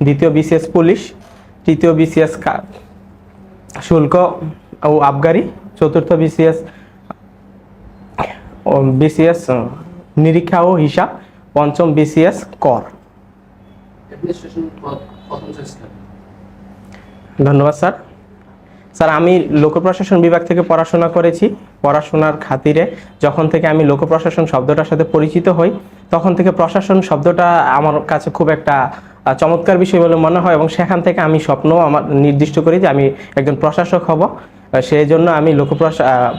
দ্বিতীয় BCS police তৃতীয় BCS শুল্ক ও আবগারি চতুর্থ বিসিএস বিসিএস নিরীক্ষা ও হিসাব পঞ্চম বিসিএস কর। ধন্যবাদ স্যার। স্যার আমি লোক প্রশাসন বিভাগ থেকে পড়াশোনা করেছি। পড়াশোনার খাতিরে যখন থেকে আমি লোক প্রশাসন শব্দটার সাথে পরিচিত হই তখন থেকে প্রশাসন শব্দটা আমার কাছে খুব একটা চমৎকার বিষয় বলে মনে হয় এবং সেখান থেকে আমি স্বপ্ন আমার নির্দিষ্ট করি যে আমি একজন প্রশাসক হব। সেই জন্য আমি লোক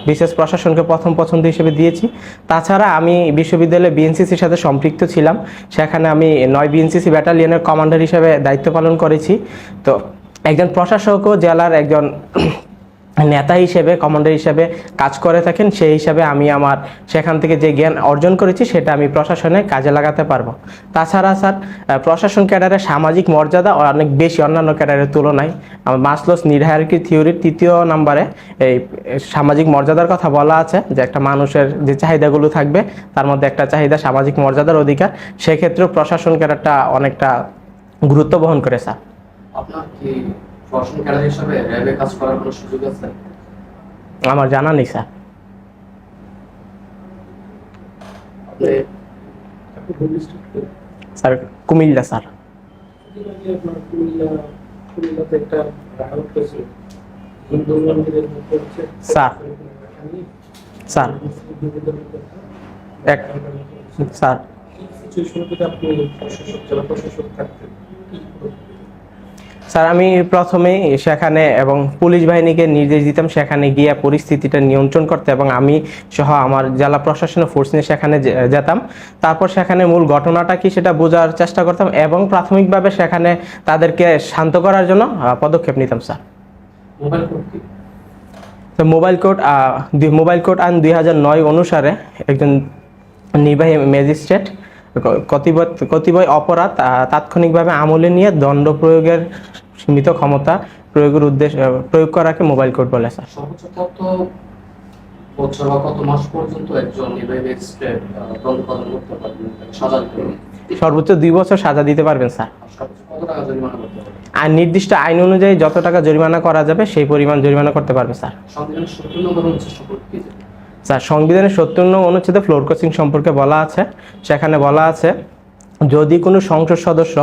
বিশেষ প্রশাসনকে প্রথম পছন্দ হিসেবে দিয়েছি। তাছাড়া আমি বিশ্ববিদ্যালয়ে বিএনসিসির সাথে সম্পৃক্ত ছিলাম। সেখানে আমি নয় বিএনসিসি ব্যাটালিয়নের কমান্ডার হিসেবে দায়িত্ব পালন করেছি। তো একজন প্রশাসকও জেলার একজন নেতা হিসেবে কমান্ডার হিসেবে কাজ করে থাকেন, সেই হিসাবে আমি আমার সেখান থেকে যে জ্ঞান অর্জন করেছি সেটা আমি প্রশাসনে কাজে লাগাতে পারব। তাছাড়া স্যার প্রশাসন ক্যাডারের সামাজিক মর্যাদা অনেক বেশি অন্যান্য ক্যাডারের তুলনায় মাসলোস নির্হারকি থিওরির তৃতীয় নাম্বারে এই সামাজিক মর্যাদার কথা বলা আছে, যে একটা মানুষের যে চাহিদাগুলো থাকবে, তার মধ্যে একটা চাহিদা সামাজিক মর্যাদার অধিকার, সেক্ষেত্রেও প্রশাসন ক্যাডারটা অনেকটা গুরুত্ব বহন করে স্যার। আপনার কি প্রশাসন ক্যাডার হিসাবে? র্যাবে কাজ করার কোনো সুযোগ আছে? আমার জানা নেই sir. Sir Comilla sir. Sir. Sir. এক স্যার। আপনি প্রশাসক জেলা প্রশাসক থাকতেন? স্যার আমি প্রথমে সেখানে এবং পুলিশ বাহিনীকে নির্দেশ দিতাম সেখানে গিয়ে পরিস্থিতিটা নিয়ন্ত্রণ করতে এবং আমি সহ আমার জেলা প্রশাসনের ফোর্স নিয়ে সেখানে যেতাম। তারপর সেখানে মূল ঘটনাটা কি সেটা বোঝার চেষ্টা করতাম এবং প্রাথমিকভাবে সেখানে তাদেরকে শান্ত করার জন্য পদক্ষেপ নিতাম স্যার। মোবাইল কোড তো মোবাইল কোড কোড আইন দুই হাজার নয় অনুসারে একজন নির্বাহী ম্যাজিস্ট্রেট কতিপয় অপরাধ তাৎক্ষণিকভাবে আমলে নিয়ে দণ্ড প্রয়োগের সীমিত ক্ষমতা প্রয়োগের উদ্দেশ্য প্রয়োগ করাকে মোবাইল কোড বলে স্যার সর্বোচ্চ কত বছর বা কত মাস পর্যন্ত একজন দুই বছর সাজা দিতে পারবেন স্যার আর নির্দিষ্ট আইন অনুযায়ী যত টাকা জরিমানা করা যাবে সেই পরিমাণ জরিমানা করতে পারবে স্যার? স্যার সংবিধানের সত্তর নং অনুচ্ছেদে ফ্লোর কোচিং সম্পর্কে বলা আছে। সেখানে বলা আছে যদি কোনো সংসদ সদস্য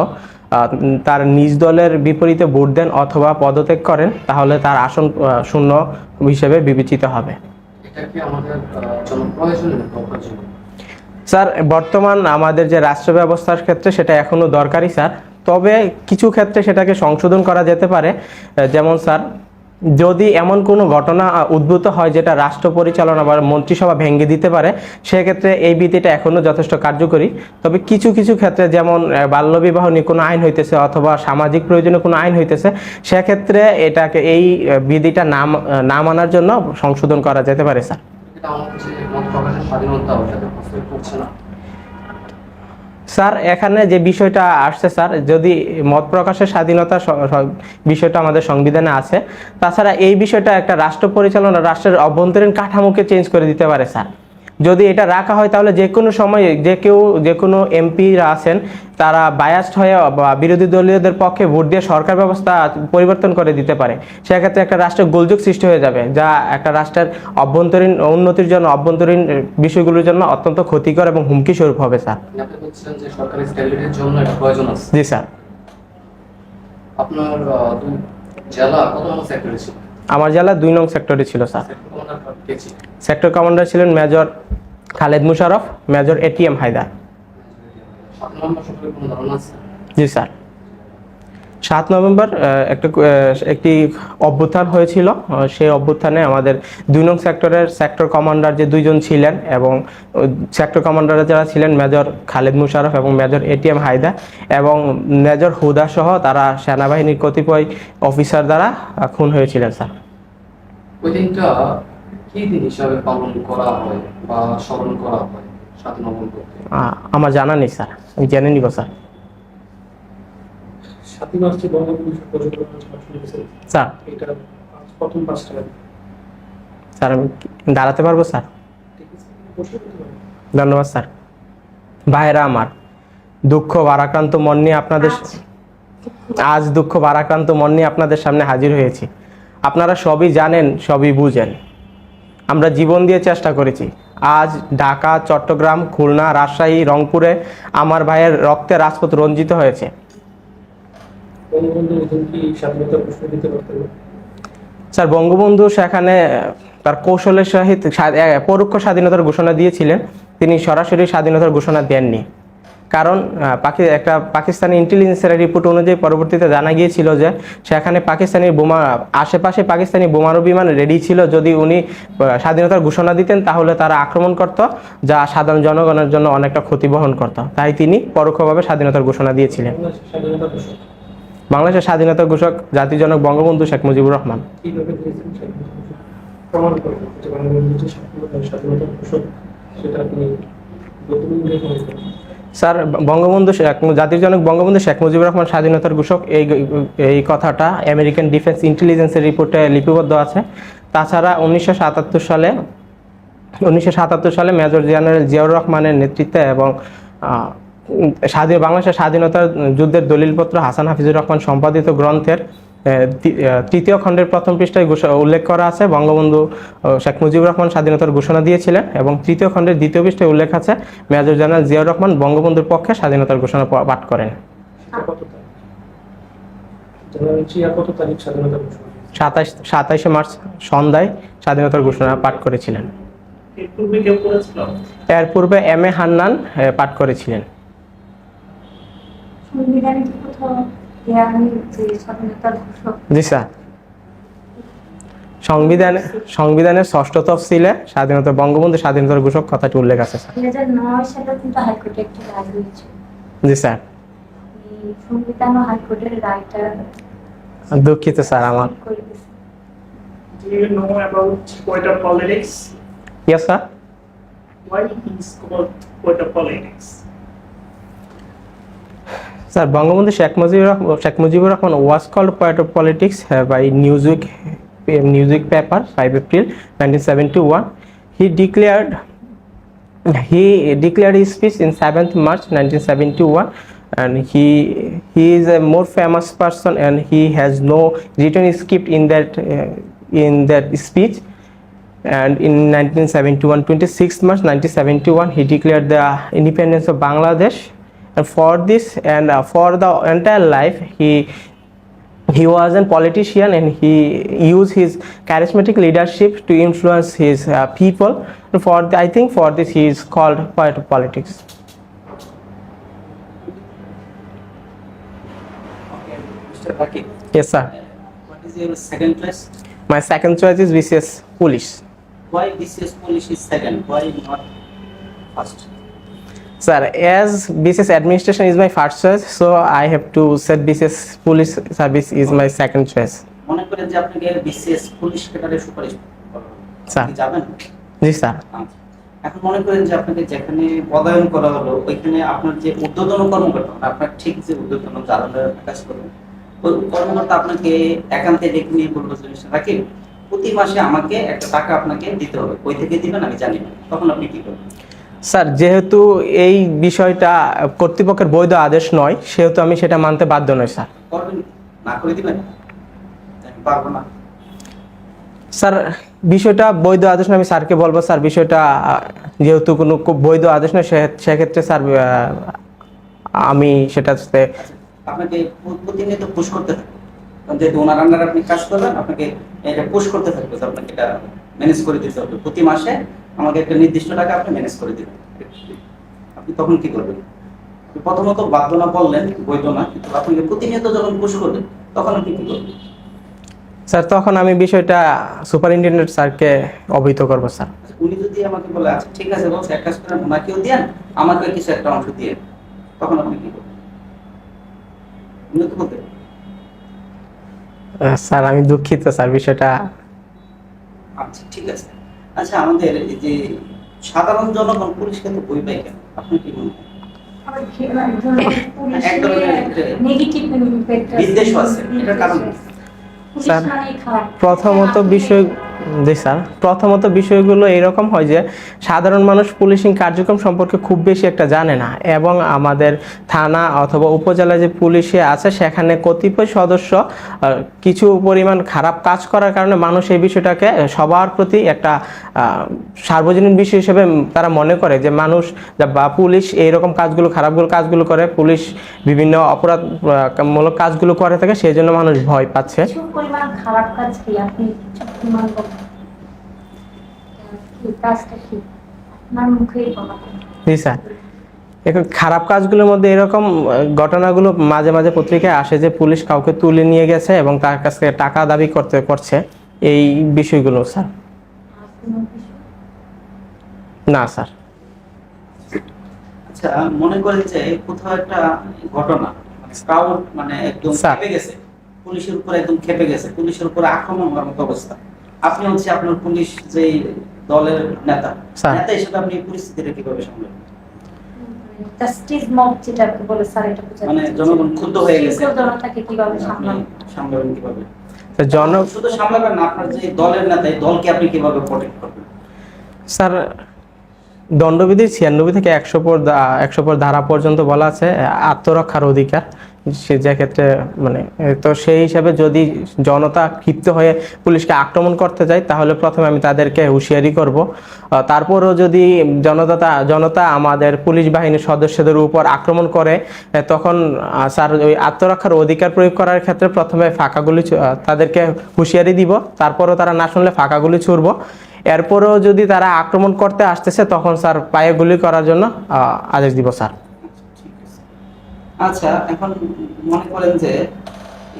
তার নিজ দলের বিপরীতে ভোট দেন অথবা পদত্যাগ করেন তাহলে তার আসন শূন্য হিসেবে বিবেচিত হবে। স্যার বর্তমান আমাদের যে রাষ্ট্র ব্যবস্থার ক্ষেত্রে সেটা এখনও দরকারি স্যার। তবে কিছু ক্ষেত্রে সেটাকে সংশোধন করা যেতে পারে। যেমন স্যার যদি এমন কোনো ঘটনা উদ্ভূত হয় যেটা রাষ্ট্র পরিচালনা বা মন্ত্রিসভা ভেঙে দিতে পারে, সেক্ষেত্রে এই বিধিটা এখনও যথেষ্ট কার্যকরী। তবে কিছু কিছু ক্ষেত্রে যেমন বাল্যবিবাহ নিয়ে কোনো আইন হইতেছে অথবা সামাজিক প্রয়োজনে কোনো আইন হইতেছে, সেক্ষেত্রে এটাকে এই বিধিটা নাম না মানার জন্য সংশোধন করা যেতে পারে, স্যার। স্বাধীনতা স্যার, এখানে যে বিষয়টা আসছে স্যার, যদি মত প্রকাশের স্বাধীনতা বিষয়টা আমাদের সংবিধানে আছে, তাছাড়া এই বিষয়টা একটা রাষ্ট্র পরিচালনা, রাষ্ট্রের অভ্যন্তরীণ কাঠামোকে চেঞ্জ করে দিতে পারে, স্যার। যদি এটা রাখা হয় তাহলে যে কোনো সময় যে কেউ যে কোনো এমপিরা আছেন তারা বায়াসড হয়ে বা বিরোধী দলীয়দের পক্ষে ভোট দিয়ে সরকার ব্যবস্থা পরিবর্তন করে দিতে পারে। সেক্ষেত্রে একটা রাষ্ট্রের গোলযোগ সৃষ্টি হয়ে যাবে যা একটা রাষ্ট্রের অভ্যন্তরীণ উন্নতির জন্য অভ্যন্তরীণ বিষয়গুলোর জন্য অত্যন্ত ক্ষতিকর এবং হুমকি স্বরূপ হবে স্যার। জি স্যার। আপনার জেলা কত ছিল। আমার জেলা দুই নং সেক্টরে ছিল স্যার। সেক্টর কমান্ডার ছিলেন major Khaled Musharraf major ATM Haider. জি স্যার। সাত নভেম্বর একটা একটি অভ্যুত্থান হয়েছিল। সেই অভ্যুত্থানে আমাদের দুই নং সেক্টরের সেক্টর কমান্ডার যে দুইজন ছিলেন এবং সেক্টর কমান্ডার যারা ছিলেন মেজর খালেদ মুশারফ এবং মেজর এটিএম হায়দা এবং মেজর হুদা সহ তারা সেনাবাহিনীর কতিপয় অফিসার দ্বারা খুন হয়েছিলেন স্যার। ওই দিনটা কি দিন হিসাবে পালন করা হয় বা স্মরণ করা হয় সাত নভেম্বর আমার জানা নেই স্যার। আমি জেনে নিব স্যার। সাতই মার্চে বঙ্গবন্ধু প্রযোজনা স্যার। এটা স্যার আমি দাঁড়াতে পারব স্যার? ধন্যবাদ স্যার। ভাইরা আমার দুঃখ ভারাক্রান্ত মন নিয়ে আপনাদের। আজ। দুঃখ ভারাক্রান্ত মন নিয়ে আপনাদের সামনে হাজির হয়েছি। আপনারা সবই জানেন সবই বুঝেন। আমরা জীবন দিয়ে চেষ্টা করেছি। আজ ঢাকা চট্টগ্রাম খুলনা রাজশাহী রংপুরে আমার ভাইয়ের রক্তে রাজপথ রঞ্জিত হয়েছে। বঙ্গবন্ধু কি স্বাধীনতার প্রশ্ন দিতে পারতেন স্যার বঙ্গবন্ধু সেখানে তার কৌশলের সহিত পরোক্ষ স্বাধীনতার ঘোষণা দিয়েছিলেন। তিনি সরাসরি স্বাধীনতার ঘোষণা দেননি। কারণ পাকি একটা পাকিস্তানি ইন্টেলিজেন্সের রিপোর্ট অনুযায়ী পরবর্তীতে জানা গিয়েছিল যে সেখানে পাকিস্তানি বোমা আশেপাশে পাকিস্তানি বোমারু বিমান রেডি ছিল। যদি উনি স্বাধীনতার ঘোষণা দিতেন তাহলে তারা আক্রমণ করত যা সাধারণ জনগণের জন্য অনেকটা ক্ষতি বহন করত। তাই তিনি পরোক্ষভাবে স্বাধীনতার ঘোষণা দিয়েছিলেন। বাংলাদেশের স্বাধীনতার ঘোষক জাতির জনক বঙ্গবন্ধু শেখ মুজিবুর রহমান। স্যার বঙ্গবন্ধু শেখ জাতির জনক বঙ্গবন্ধু শেখ মুজিবুর রহমান স্বাধীনতার ঘোষক এই এই কথাটা আমেরিকান ডিফেন্স ইন্টেলিজেন্সের রিপোর্টে লিপিবদ্ধ আছে। তাছাড়া উনিশশো সাতাত্তর সালে উনিশশো সাতাত্তর সালে মেজর জেনারেল জিয়াউর রহমানের নেতৃত্বে এবং স্বাধীন বাংলাদেশের স্বাধীনতার যুদ্ধের দলিলপত্র হাসান হাফিজুর রহমান সম্পাদিত গ্রন্থের তৃতীয় খণ্ডের প্রথম পৃষ্ঠায় উল্লেখ করা আছে। বঙ্গবন্ধু শেখ মুজিবুর রহমান স্বাধীনতার ঘোষণা দিয়েছিলেন এবং তৃতীয় খণ্ডের দ্বিতীয় পৃষ্ঠায় উল্লেখ আছে মেজর জেনারেল জিয়াউর রহমান বঙ্গবন্ধুর পক্ষে স্বাধীনতার ঘোষণা পাঠ করেন? সাতাশ সাতাইশে মার্চ সন্ধ্যায় স্বাধীনতার ঘোষণা পাঠ করেছিলেন। এর পূর্বে এম এ হান্নান পাঠ করেছিলেন সংবিধানে কি কোথাও দেয়া নেই যে স্বাধীনতার ঘোষক জি স্যার। সংবিধানে সংবিধানের ষষ্ঠ তফসিলে স্বাধীনতা বঙ্গবন্ধু স্বাধীনতার ঘোষক কথাটি উল্লেখ আছে স্যার। জি স্যার। সংবিধান ও হাইকোর্টের রায়টা দুঃখিত স্যার আমার। Do you know about quota politics? Yes sir Why is called quota politics? sir Bangabandhu Sheikh Mujibur Rahman Sheikh Mujibur Rahman was called poet of politics by Newsweek Newsweek paper five April nineteen seventy one he declared he declared his speech in 7th March 1971 and he he is a more famous person and he has no written script in that uh, in that speech and in 1971 26th March 1971 he declared the independence of Bangladesh and for this and uh, for the entire life he he was a politician and he used his charismatic leadership to influence his uh, people for the, i think for this he is called poet of politics Okay, yes sir what is your second choice? my second choice is bcs police Why BCS Police is second? Why not first? Sir as bcs administration is my first choice so i have to set bcs police service is my second choice. মনে করেন যে আপনাকে BCS police ক্যাডারে সুপারিশ sir. যাবেন? জি sir আচ্ছা। এখন মনে করেন যে আপনাকে যেখানে পদায়ন করা হলো ওইখানে আপনার যে ঊর্ধ্বতন কর্মকর্তা মানে আপনার ঠিক যে ঊর্ধ্বতন যারা কাজ করবেন ওই কর্মকর্তা আপনাকে একান্তে ডেকে নিয়ে বলল যে প্রতি মাসে আমাকে একটা টাকা আপনাকে দিতে হবে। ওই থেকে দিবেন আমি জানি তখন আপনি কি করবেন? স্যার যেহেতু এই বিষয়টা কর্তৃপক্ষের বৈধ আদেশ নয় সেহেতু আমি সেটা মানতে বাধ্য নই স্যার। না করে দিবেন? পারব না। স্যার বিষয়টা বৈধ আদেশ না আমি স্যারকে বলব স্যার বিষয়টা যেহেতু কোনো খুব বৈধ আদেশ নয় সেক্ষেত্রে স্যার আমি সেটা আপনাকে প্র- প্রতিনিয়ত পুশ করতে থাকবে। যেহেতু ওনার আন্ডারে আপনি কাজ করবেন আপনাকে এটা পুশ করতে থাকবে আপনাকে এটা ম্যানেজ করে দিতে হবে। প্রতি মাসে আমাকে একটা নির্দিষ্ট টাকা আপনি ম্যানেজ করে দিবেন। আপনি তখন কি করবেন? প্রথমত বাধ্য না বললেন বৈধ না কিন্তু আপনাকে প্রতিনিয়ত যখন পুশ করবেন তখন আপনি কি করবেন? স্যার তখন আমি বিষয়টা সুপারিনটেন্ডেন্ট স্যারকে অবহিত করব স্যার। উনি যদি আমাকে বলে আচ্ছা ঠিক আছে বলছে এক কাজ করেন ওনাকেও দিয়েন আমাকে কিছু একটা অংশ দিয়ে তখন আপনি কি করবেন? উনি তো বলতে স্যার আমি দুঃখিত স্যার বিষয়টা। আচ্ছা ঠিক আছে। আচ্ছা আমাদের এই যে সাধারণ জনগণ পুলিশকে তো বই পাই কেন? আপনি কি মনে হয়? স্যার, প্রথমত বিষয় জি স্যার প্রথমত বিষয়গুলো এরকম হয় যে সাধারণ মানুষ পুলিশিং কার্যক্রম সম্পর্কে খুব বেশি একটা জানে না এবং আমাদের থানা অথবা উপজেলায় যে পুলিশে আছে সেখানে কতিপয় সদস্য কিছু পরিমাণ খারাপ কাজ করার কারণে মানুষ এই বিষয়টাকে সবার প্রতি একটা সার্বজনীন বিষয় হিসেবে তারা মনে করে যে মানুষ বা পুলিশ এইরকম কাজগুলো খারাপগুলো কাজগুলো করে পুলিশ বিভিন্ন অপরাধ আহ, মূলক কাজগুলো করে থাকে সেই জন্য মানুষ ভয় পাচ্ছে খারাপ কাজ কি আপনি। কি কাজটা কি? আপনার মুখেই বলা জি স্যার। এখন খারাপ কাজগুলোর মধ্যে এরকম ঘটনাগুলো মাঝে মাঝে পত্রিকায় আসে যে পুলিশ কাউকে তুলে নিয়ে গেছে এবং তার কাছ থেকে টাকা দাবি করতে করছে। এই বিষয়গুলো স্যার? না স্যার। আচ্ছা মনে করেন যে কোথাও একটা ঘটনা ক্রাউড মানে একদম খেপে গেছে পুলিশের উপর একদম খেপে গেছে পুলিশের উপর আক্রমণ হওয়ার মতো অবস্থা। আপনি হচ্ছে আপনার পুলিশ যে দলের নেতা স্যার। নেতা হিসেবে আপনি পরিস্থিতিটা কীভাবে সামলাবেন? জাস্টিস মব যেটা বলে স্যার এটা মানে জনগণ ক্ষুব্ধ হয়ে গেছে। জনতাকে কীভাবে সামলাবেন? সামলাবেন কীভাবে? জন শুধু সামলাবেন না আপনার যে দলের নেতা দলকে আপনি কীভাবে প্রোটেক্ট করবেন? স্যার দণ্ডবিধির ছিয়ানব্বই থেকে একশো পর একশো পর ধারা পর্যন্ত বলা আছে আত্মরক্ষার অধিকার। সে যে ক্ষেত্রে মানে তো সেই হিসাবে যদি জনতা ক্ষিপ্ত হয়ে পুলিশকে আক্রমণ করতে যায়, তাহলে প্রথমে আমি তাদেরকে হুঁশিয়ারি করব তারপরও যদি জনতা জনতা আমাদের পুলিশ বাহিনীর সদস্যদের উপর আক্রমণ করে তখন স্যার ওই আত্মরক্ষার অধিকার প্রয়োগ করার ক্ষেত্রে প্রথমে ফাঁকাগুলি তাদেরকে হুঁশিয়ারি দিব, তারপরও তারা না শুনলে ফাঁকাগুলি ছুড়ব এরপরেও যদি তারা আক্রমণ করতে আসতেছে, তখন স্যার পায়ে গুলি করার জন্য আদেশ দিব, স্যার। আচ্ছা এখন মনে করেন যে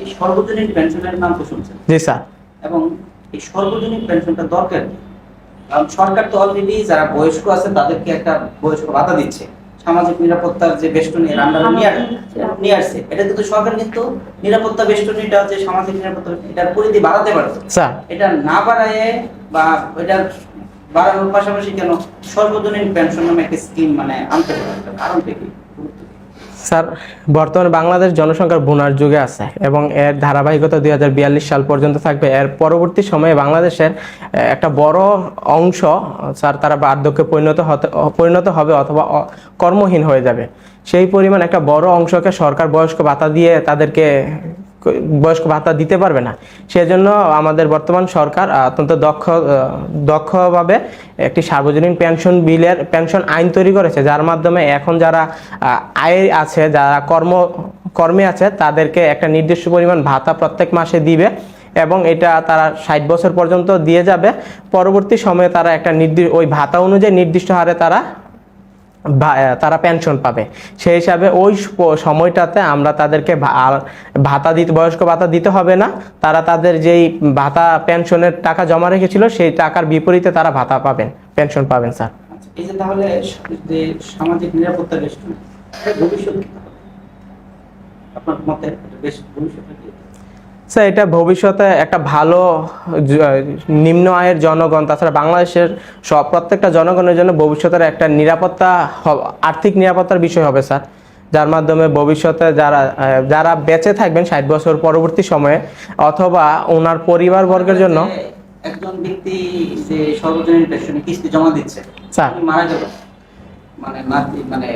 এই সর্বজনীন পেনশনের নাম তো শুনছেন। জি স্যার। এবং এই সর্বজনীন পেনশনটা দরকার কি? কারণ সরকার তো অলরেডি যারা বয়স্ক আছে তাদেরকে একটা বয়স্ক ভাতা দিচ্ছে। সামাজিক নিরাপত্তার যে বেষ্টনী এর আন্ডারে নিয়ে নিয়ে আসছে। এটা কিন্তু সরকার কিন্তু নিরাপত্তা বেষ্টনীটা যে সামাজিক নিরাপত্তা এটার পরিধি বাড়াতে পারছে স্যার। এটা না বাড়ায় বা এটা বাড়ানোর পাশাপাশি কেন সর্বজনীন পেনশন নামে একটা স্কিম মানে আনতে পারে কারণটা কি? স্যার, বর্তমানে বাংলাদেশ জনসংখ্যার বোনার যুগে আছে এবং এর ধারাবাহিকতা দুই হাজার বিয়াল্লিশ সাল পর্যন্ত থাকবে। এর পরবর্তী সময়ে বাংলাদেশের একটা বড় অংশ, স্যার, তারা বার্ধক্যে পরিণত হতে, পরিণত হবে অথবা কর্মহীন হয়ে যাবে। সেই পরিমাণ একটা বড় অংশকে সরকার বয়স্ক ভাতা দিয়ে তাদেরকে বয়স্ক ভাতা দিতে পারবে না। সেজন্য আমাদের বর্তমান সরকার অত্যন্ত দক্ষ দক্ষভাবে একটি সার্বজনীন পেনশন বিলের পেনশন আইন তৈরি করেছে, যার মাধ্যমে এখন যারা আয় আছে, যারা কর্ম, কর্মে আছে, তাদেরকে একটা নির্দিষ্ট পরিমাণ ভাতা প্রত্যেক মাসে দিবে এবং এটা তারা ষাট বছর পর্যন্ত দিয়ে যাবে। পরবর্তী সময়ে তারা একটা নির্দিষ্ট ওই ভাতা অনুযায়ী নির্দিষ্ট হারে তারা তারা পেনশন পাবে। সেই হিসাবে ওই সময়টাতে আমরা তাদেরকে ভাতা দিতে বয়স্ক ভাতা দিতে হবে না। তারা তাদের যেই ভাতা পেনশনের টাকা জমা রেখেছিল সেই টাকার বিপরীতে তারা ভাতা পাবেন পেনশন পাবেন স্যার। আচ্ছা, সামাজিক নিরাপত্তা ভবিষ্যৎ আপনার মতে ভবিষ্যৎ স্যার এটা ভবিষ্যতে একটা ভালো নিম্ন আয়ের জনগণ তাছাড়া বাংলাদেশের সব প্রত্যেকটা জনগণের জন্য ভবিষ্যতের একটা নিরাপত্তা আর্থিক নিরাপত্তার বিষয় হবে স্যার যার মাধ্যমে ভবিষ্যতে যারা যারা বেঁচে থাকবেন ষাট বছর পরবর্তী সময়ে অথবা ওনার পরিবারবর্গের জন্য একজন ব্যক্তি যে সর্বজনীন পেনশনে কিস্তি জমা দিচ্ছে স্যার। মারা গেল মানে মানে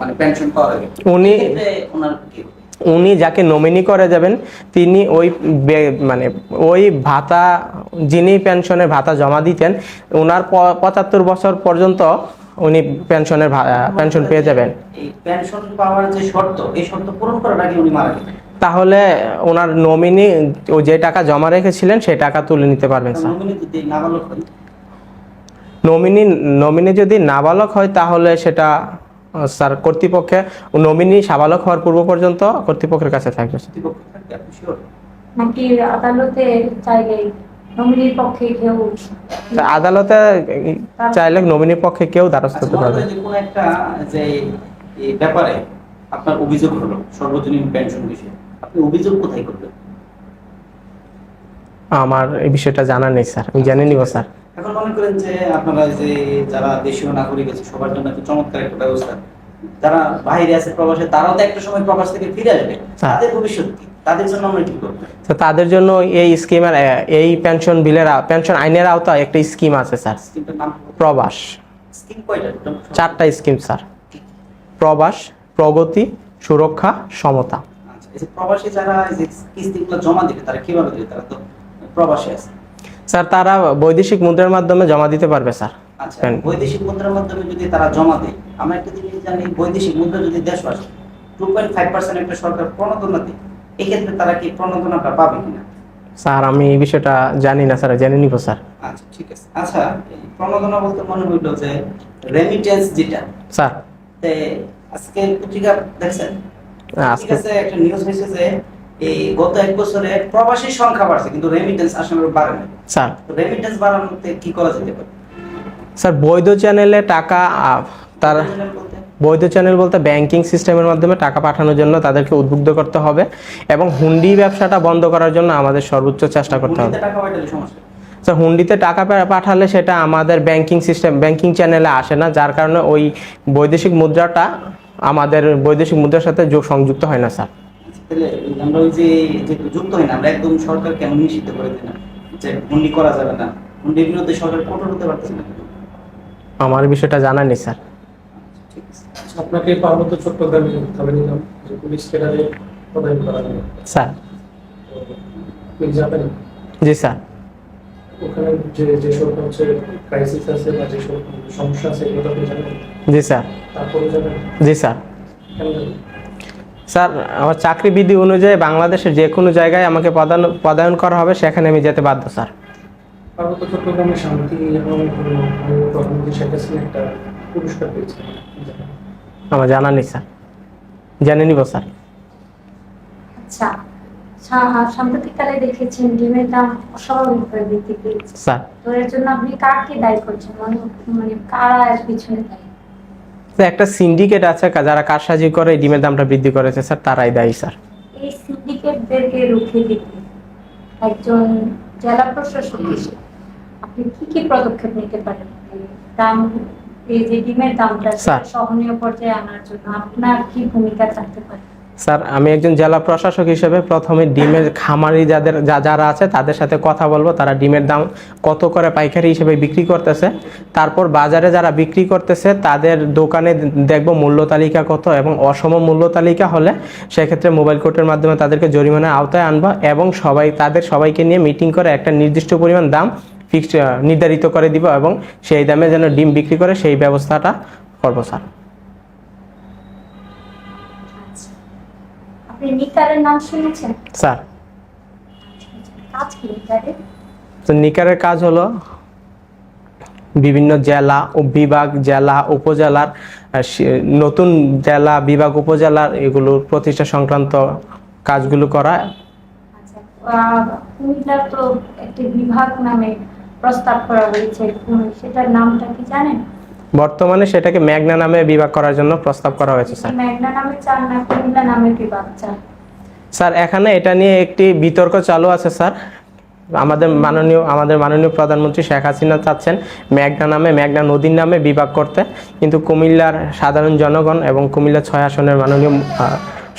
মানে পেনশন পাওয়ার আগে উনি- ওনার? উনি যাকে নমিনি করে যাবেন তিনি ওই মানে ওই ভাতা যিনি পেনশনের ভাতা জমা দিতেন ওনার পঁচাত্তর বছর পর্যন্ত উনি পেনশনের পেনশন পেয়ে যাবেন। পেনশন পাওয়ার যে শর্ত এই শর্ত পূরণ করার আগে উনি মারা গেলেন? তাহলে ওনার নমিনি ও যে টাকা জমা রেখেছিলেন সেই টাকা তুলে নিতে পারবেন স্যার। নমিনি নমিনি যদি নাবালক হয় তাহলে সেটা স্যার কর্তৃপক্ষে নমিনি সাবালক হওয়ার পূর্ব পর্যন্ত কর্তৃপক্ষের কাছে থাকবে নাকি আদালতে চাইলে নমিনির পক্ষে কেউ আদালতে চাইলে নমিনির পক্ষে কেউ দ্বারস্থ আচ্ছা হতে পারবে। করেন যে কোনো একটা যে ব্যাপারে আপনার অভিযোগ হলো সর্বজনীন পেনশন বিষয়ে। আপনি অভিযোগ কোথায় করবেন আমার এই বিষয়টা জানা নেই স্যার। আমি জেনে নিব স্যার। এখন মনে করেন যে আপনারা যে যারা দেশীয় নাগরিক আছে সবার জন্য একটা চমৎকার একটা ব্যবস্থা। যারা বাইরে আছে প্রবাসে তারাও তো একটা সময় প্রবাস থেকে ফিরে আসবে। তাদের ভবিষ্যৎ কি? তাদের জন্য আমরা কি করব? তো তাদের জন্য এই স্কিমের এই পেনশন বিলের পেনশন আইনের আওতায় একটা স্কিম আছে স্যার। প্রবাস। স্কিম কয়টা? চারটা স্কিম স্যার। প্রবাস প্রগতি সুরক্ষা সমতা। আচ্ছা প্রবাসী যারা কিস্তিগুলো জমা দিবে তারা কীভাবে দিবে? তারা তো প্রবাসী আছে। স্যার তারা বৈদেশিক মুদ্রার মাধ্যমে জমা দিতে পারবে স্যার। আচ্ছা। বৈদেশিক মুদ্রার মাধ্যমে যদি তারা জমা দেয় আমরা একটা জিনিস জানি বৈদেশিক মুদ্রা যদি দেশ আসে টু পয়েন্ট ফাইভ পার্সেন্ট একটা সরকার প্রণোদনা দেয় এক্ষেত্রে তারা কি প্রণোদনাটা পাবে কিনা? স্যার আমি এই বিষয়টা জানি না স্যার জেনে নিব স্যার। আচ্ছা ঠিক আছে। আচ্ছা প্রণোদনা বলতে মনে হইল যে রেমিটেন্স যেটা স্যার। আজকে পত্রিকা দেখছেন? আজকে একটা নিউজ হয়েছে যে এই গত এক বছরে প্রবাসীর সংখ্যা বাড়ছে কিন্তু রেমিটেন্স আসলে বাড়ে না। স্যার। রেমিটেন্স বাড়ানোতে কি করা যেতে পারে? স্যার বৈধ চ্যানেলে টাকা তার বৈধ চ্যানেল বলতে? ব্যাংকিং সিস্টেমের মাধ্যমে টাকা পাঠানোর জন্য তাদেরকে উদ্বুদ্ধ করতে হবে এবং হুন্ডি ব্যবসাটা বন্ধ করার জন্য আমাদের সর্বোচ্চ চেষ্টা করতে হবে। হুন্ডিতে টাকা পাঠালে স্যার হুন্ডিতে টাকা পাঠালে সেটা আমাদের ব্যাংকিং সিস্টেম ব্যাংকিং চ্যানেলে আসে না যার কারণে ওই বৈদেশিক মুদ্রাটা আমাদের বৈদেশিক মুদ্রার সাথে যোগ সংযুক্ত হয় না স্যার। তাহলে আমরা ওই যে যেহেতু যুক্ত হই না আমরা একদম সরকার কেন নিষিদ্ধ করে না? যে হুন্ডি করা যাবে না। হুন্ডির বিরুদ্ধে সরকার কঠোর হতে পারতেছে না। আমার বিষয়টা জানা নেই স্যার। ঠিক আছে আপনাকে পার্বত্য চট্টগ্রামে ধরে নিলাম যে পুলিশ ক্যাডারে প্রদান করা হবে স্যার। তো যাবেন? জি স্যার। ওখানে যে যেসব হচ্ছে ক্রাইসিস আছে বা যেসব সমস্যা আছে এগুলো আপনি জানেন? জি স্যার। তারপরে যাবেন? জি স্যার। কেন স্যার আমার চাকরি বিধি অনুযায়ী বাংলাদেশের যে কোনো জায়গায় আমাকে পদায়ন পদায়ন করা হবে সেখানে আমি যেতে বাধ্য স্যার। পার্বত্য চট্টগ্রামে শান্তি এবং শেখ হাসিনা একটা পুরস্কার পেয়েছে আমার জানা নেই স্যার। জেনে নিব স্যার। আচ্ছা সাম্প্রতিককালে দেখেছেন ডিমের দাম অস্বাভাবিকভাবে বৃদ্ধি পেয়েছে স্যার। তো এর জন্য আপনি কাকে দায়ী করছেন? মানে মানে কারা পিছনে দায়ী? স্যার একটা সিন্ডিকেট আছে যারা কারসাজি করে ডিমের দামটা বৃদ্ধি করেছে স্যার তারাই দায়ী স্যার। এই সিন্ডিকেটদেরকে রুখে দিতে একজন জেলা প্রশাসক হিসেবে আপনি কি কি পদক্ষেপ নিতে পারেন? দাম এই যে ডিমের দামটা। সহনীয় পর্যায়ে আনার জন্য আপনার কি ভূমিকা থাকতে পারে? স্যার, আমি একজন জেলা প্রশাসক হিসেবে প্রথমে ডিমের খামারি যাদের যা- যারা আছে, তাদের সাথে কথা বলব। তারা ডিমের দাম কত করে পাইকারি হিসেবে বিক্রি করতেছে। তারপর বাজারে যারা বিক্রি করতেছে, তাদের দোকানে দেখব মূল্য তালিকা কত এবং অসম মূল্য তালিকা হলে সেক্ষেত্রে মোবাইল কোর্টের মাধ্যমে তাদেরকে জরিমানার আওতায় আনব এবং সবাই তাদের সবাইকে নিয়ে মিটিং করে একটা নির্দিষ্ট পরিমাণ দাম ফিক্সড নির্ধারিত করে দিব এবং সেই দামে যেন ডিম বিক্রি করে সেই ব্যবস্থাটা করব, স্যার। আপনি নিকারের নাম শুনেছেন? স্যার। কাজ কি নিকারের? তো নিকারের কাজ হলো বিভিন্ন জেলা ও বিভাগ জেলা উপজেলার নতুন জেলা বিভাগ উপজেলার এগুলো প্রতিষ্ঠা সংক্রান্ত কাজগুলো করা। আচ্ছা কুমিল্লার তো একটি বিভাগ নামে প্রস্তাব করা হয়েছে। সেটার নামটা কি জানেন? বর্তমানে সেটাকে মেঘনা নামে বিভাগ করার জন্য প্রস্তাব করা হয়েছে স্যার। ম্যাগনা নামে চান না কুমিল্লা নামে বিভাগ চান। স্যার এখানে এটা নিয়ে একটি বিতর্ক চালু আছে স্যার। আমাদের মাননীয় আমাদের মাননীয় প্রধানমন্ত্রী শেখ হাসিনা চাচ্ছেন মেঘনা নামে মেঘনা নদীর নামে বিভাগ করতে। কিন্তু কুমিল্লার সাধারণ জনগণ এবং কুমিল্লার ছয় আসনের মাননীয়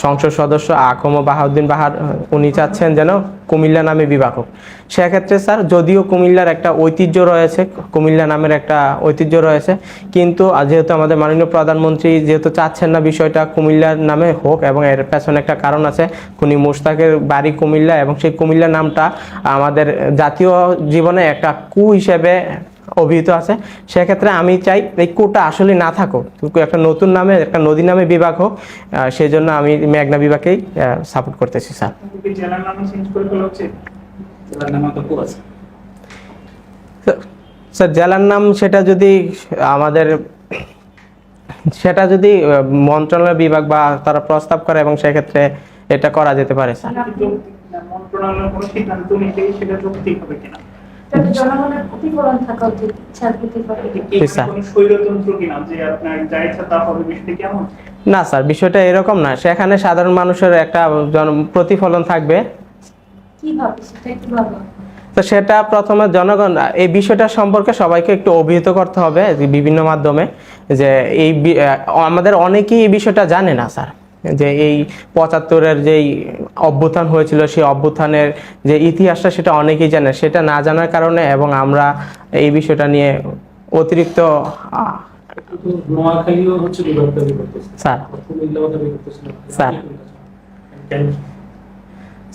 সংসদ সদস্য আকম বাহাউদ্দিন বাহার উনি চাচ্ছেন যেন কুমিল্লা নামে বিভাগ হোক। সেক্ষেত্রে স্যার, যদিও কুমিল্লার একটা ঐতিহ্য রয়েছে, কুমিল্লা নামের একটা ঐতিহ্য রয়েছে, কিন্তু যেহেতু আমাদের মাননীয় প্রধানমন্ত্রী যেহেতু চাচ্ছেন না বিষয়টা কুমিল্লার নামে হোক এবং এর পেছনে একটা কারণ আছে, খুনি মুশতাকের বাড়ি কুমিল্লা এবং সেই কুমিল্লা নামটা আমাদের জাতীয় জীবনে একটা কু হিসেবে অভিহিত আছে। সেক্ষেত্রে আমি চাই এই কুটা আসলে না থাকুক একটা নতুন নামে একটা নদী নামে বিভাগ হোক সেই জন্য আমি মেঘনা বিভাগকেই সাপোর্ট করতেছি স্যার স্যার জেলার নাম সেটা যদি আমাদের সেটা যদি মন্ত্রণালয় বিভাগ বা তারা প্রস্তাব করে এবং সেক্ষেত্রে এটা করা যেতে পারে স্যার মন্ত্রণালয় কোনো সিদ্ধান্ত সেটা যৌক্তিক হবে কিনা? জনগণের প্রতিফলন থাকা উচিত ইচ্ছার প্রতিফলন এটা কি জি, মানে স্যার। কোনো স্বৈরতন্ত্র কিনা যে আপনার যা ইচ্ছা তা হবে বিষয়টি কেমন? না স্যার বিষয়টা এরকম না। সেখানে সাধারণ মানুষের একটা জন- প্রতিফলন থাকবে। তো সেটা প্রথমে জনগণ এই বিষয়টা সম্পর্কে সবাইকে একটু অভিহিত করতে হবে বিভিন্ন মাধ্যমে যে এই আমাদের অনেকেই এই বিষয়টা জানে না স্যার। যে এই পঁচাত্তরের যেই অভ্যুত্থান হয়েছিল সেই অভ্যুত্থানের যে ইতিহাসটা সেটা অনেকেই জানে। সেটা না জানার কারণে এবং আমরা এই বিষয়টা নিয়ে অতিরিক্ত স্যার। স্যার।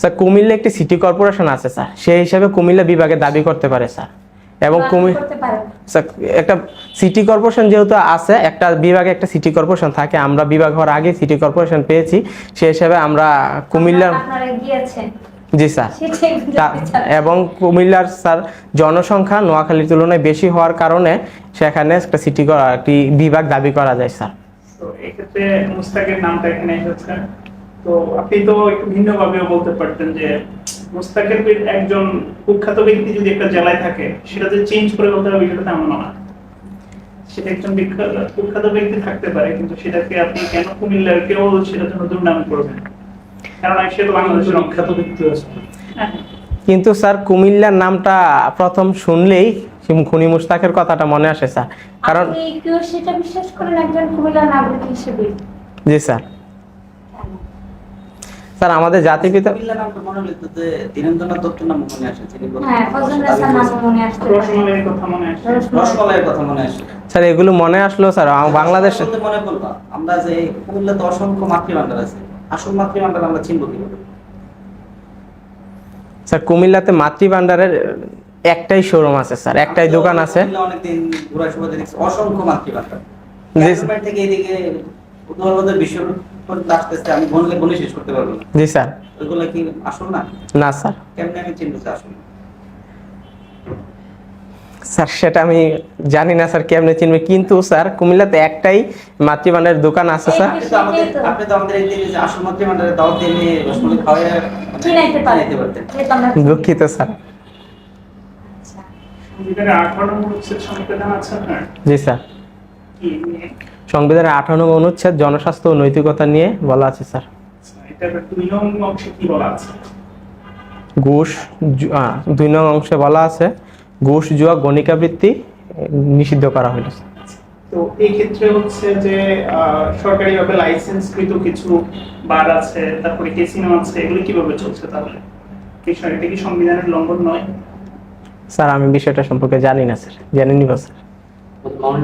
স্যার কুমিল্লা একটি সিটি কর্পোরেশন আছে স্যার। সেই হিসাবে কুমিল্লা বিভাগে দাবি করতে পারে স্যার। এবং কুমিল্লা একটা সিটি কর্পোরেশন যেহেতু আছে একটা বিভাগে একটা সিটি কর্পোরেশন থাকে আমরা বিভাগ হওয়ার আগে সিটি কর্পোরেশন পেয়েছি। সেই হিসাবে আমরা কুমিল্লার জি স্যার। এবং কুমিল্লার স্যার জনসংখ্যা নোয়াখালীর তুলনায় বেশি হওয়ার কারণে সেখানে একটা সিটি একটি বিভাগ দাবি করা যায় স্যার। তো এক্ষেত্রে মুস্তাকের নামটা এখানে এসেছে। তো আপনি তো একটু ভিন্নভাবেও বলতে পারতেন যে মুস্তাকের একজন কুখ্যাত ব্যক্তি যদি একটা জেলায় থাকে সেটা যে চেঞ্জ করে বলতে হবে বিষয়টা তেমন না। সেটা একজন বিখ্যাত কুখ্যাত ব্যক্তি থাকতে পারে কিন্তু সেটাকে আপনি কেন কুমিল্লার কেউ সেটার জন্য দুর্নাম করবেন? কারণ সে তো বাংলাদেশের বিখ্যাত ব্যক্তি আছে। হ্যাঁ। কিন্তু স্যার কুমিল্লার নামটা প্রথম শুনলেই খুনি মুস্তাকের কথাটা মনে আসে স্যার। কারণ সেটা বিশ্বাস করেন একজন কুমিল্লা নাগরিক হিসেবে? জি স্যার? স্যার আমাদের জাতিপিতা কুমিল্লা নামটা হলে তো যে দীনেন্দ্রনাথ দত্তের নাম আসে যিনি প্রথম হ্যাঁ। মনে মনে মনে স্যার এগুলো মনে আসলো স্যার বাংলাদেশ মনে করলাম আমরা যে কুমিল্লাতে অসংখ্য মাতৃভান্ডার আছে আসল মাতৃভান্ডার আমরা চিনব কীভাবে? স্যার কুমিল্লাতে মাতৃভান্ডারের একটাই শোরুম আছে স্যার একটাই দোকান আছে। অনেকদিন ঘোরার সময় দেখছি অসংখ্য মাতৃভান্ডার। থেকে এদিকে বিশ্ব পর্যন্ত আসতেছে আমি বললে বলে শেষ করতে পারব না। জি স্যার। ওইগুলো কি আসল না? না স্যার। কেমনে আমি চিনবো যে আসল? স্যার সেটা আমি জানি না স্যার কেমনে চিনবে। কিন্তু স্যার কুমিল্লাতে একটাই মাতৃভান্ডারের দোকান আছে স্যার। আপনি তো আমাদের এই আসল দাওয়াত দিয়ে রসমালাই পারতেন। দুঃখিত স্যার। আচ্ছা। জি স্যার। সংবিধানের আঠারো নং অনুচ্ছেদ জনস্বাস্থ্য ও নৈতিকতা নিয়ে বলা আছে স্যার। ঘুষ দুই নং অংশে বলা আছে ঘুষ জুয়া গণিকাবৃত্তি নিষিদ্ধ করা হয়েছে তো এই ক্ষেত্রে হচ্ছে যে আহ, সরকারিভাবে লাইসেন্সকৃত কিছু বার আছে তারপরে আছে এগুলো কীভাবে চলছে তাহলে? এটা কি সংবিধানের লঙ্ঘন নয়? স্যার আমি বিষয়টা সম্পর্কে জানি না স্যার। জানি নিব স্যার।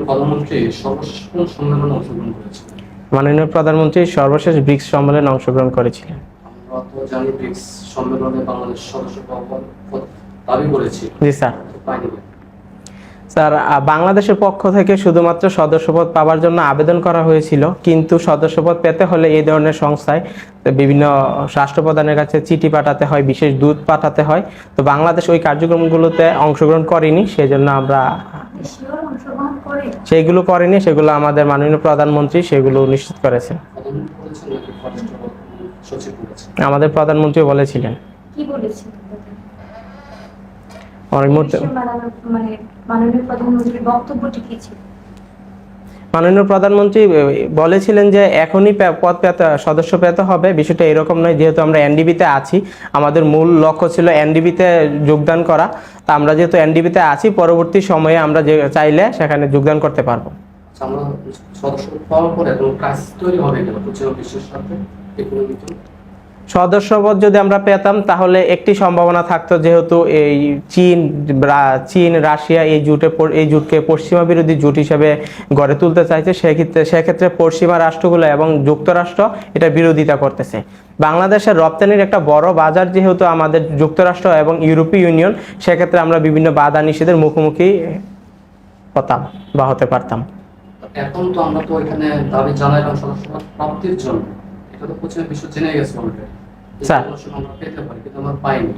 প্রধানমন্ত্রী সর্বশেষ সম্মেলনে অংশগ্রহণ করেছিলেন মাননীয় প্রধানমন্ত্রী সর্বশেষ ব্রিক্স সম্মেলনে অংশগ্রহণ করেছিলেন। আমরা তো জানি ব্রিক্স সম্মেলনে বাংলাদেশ সদস্য দাবি করেছি জি স্যার। স্যার বাংলাদেশের পক্ষ থেকে শুধুমাত্র সদস্যপদ পাওয়ার জন্য আবেদন করা হয়েছিল কিন্তু সদস্যপদ পেতে হলে এই ধরনের সংস্থায় বিভিন্ন রাষ্ট্রপ্রধানের কাছে চিঠি পাঠাতে হয় বিশেষ দূত পাঠাতে হয়। তো বাংলাদেশ ওই কার্যক্রমগুলোতে অংশগ্রহণ করেনি সেজন্য আমরা অংশগ্রহণ করেন সেইগুলো করেনি সেগুলো আমাদের মাননীয় প্রধানমন্ত্রী সেগুলো নিশ্চিত করেছেন। আমাদের প্রধানমন্ত্রী বলেছিলেন। কি মুহূর্তে মানে মাননীয় প্রধানমন্ত্রীর বক্তব্যটি কি ছিল মাননীয় প্রধানমন্ত্রী বলেছিলেন যে এখনই পদ পেতে সদস্য পেতে হবে। বিষয়টা এরকম নয় যেহেতু আমরা এনডিবিতে আছি আমাদের মূল লক্ষ্য ছিল এনডিবিতে যোগদান করা। তা আমরা যেহেতু এনডিবিতে আছি পরবর্তী সময়ে আমরা যে চাইলে সেখানে যোগদান করতে পারব। আচ্ছা, সদস্য পাওয়ার পরে কোনো কাজ তৈরি হবে কিনা? বিশ্বের সাথে সদস্যপদ যদি আমরা পেতাম, তাহলে একটি সম্ভাবনা থাকতো যেহেতু এই চীন চীন, রাশিয়া এই জোটে এই জোটকে পশ্চিমা বিরোধী জোট হিসেবে গড়ে তুলতে চাইছে। সেক্ষেত্রে সেক্ষেত্রে পশ্চিমা রাষ্ট্রগুলো এবং যুক্তরাষ্ট্র এটা বিরোধিতা করতেছে। বাংলাদেশের রপ্তানির একটা বড় বাজার যেহেতু আমাদের যুক্তরাষ্ট্র এবং ইউরোপীয় ইউনিয়ন, সেক্ষেত্রে আমরা বিভিন্ন বাধা নিষেধের মুখোমুখি হতাম বা হতে পারতাম। এখন তো আমরা তো এখানে দাবি জানাইলাম সদস্য প্রাপ্তির জন্য। এটা তো পশ্চিমা বিশ্ব জেনে গেছে অলরেডি স্যার। আমরা পেতে পারি কিন্তু আমরা পাইনি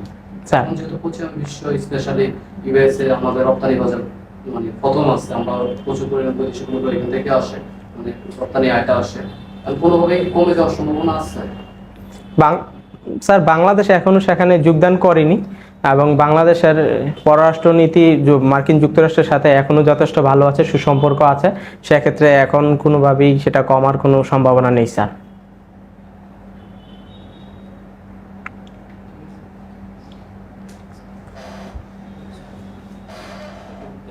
স্যার যেহেতু পশ্চিমা বিশ্ব স্পেশালি ইউএসএ আমাদের রপ্তানি বাজার মানে প্রথম আছে আমরা প্রচুর পরিমাণ বৈদেশিক মূল্য এখান থেকে আসে মানে রপ্তানি আয়টা আসে। আর কমে যাওয়ার সম্ভাবনা আছে? বাং- স্যার বাংলাদেশ এখনও সেখানে যোগদান করেনি এবং বাংলাদেশের পররাষ্ট্রনীতি যু- মার্কিন যুক্তরাষ্ট্রের সাথে এখনও যথেষ্ট ভালো আছে সুসম্পর্ক আছে। সেক্ষেত্রে এখন কোনোভাবেই সেটা কমার কোনো সম্ভাবনা নেই স্যার।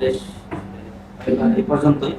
বেশ এই পর্যন্তই।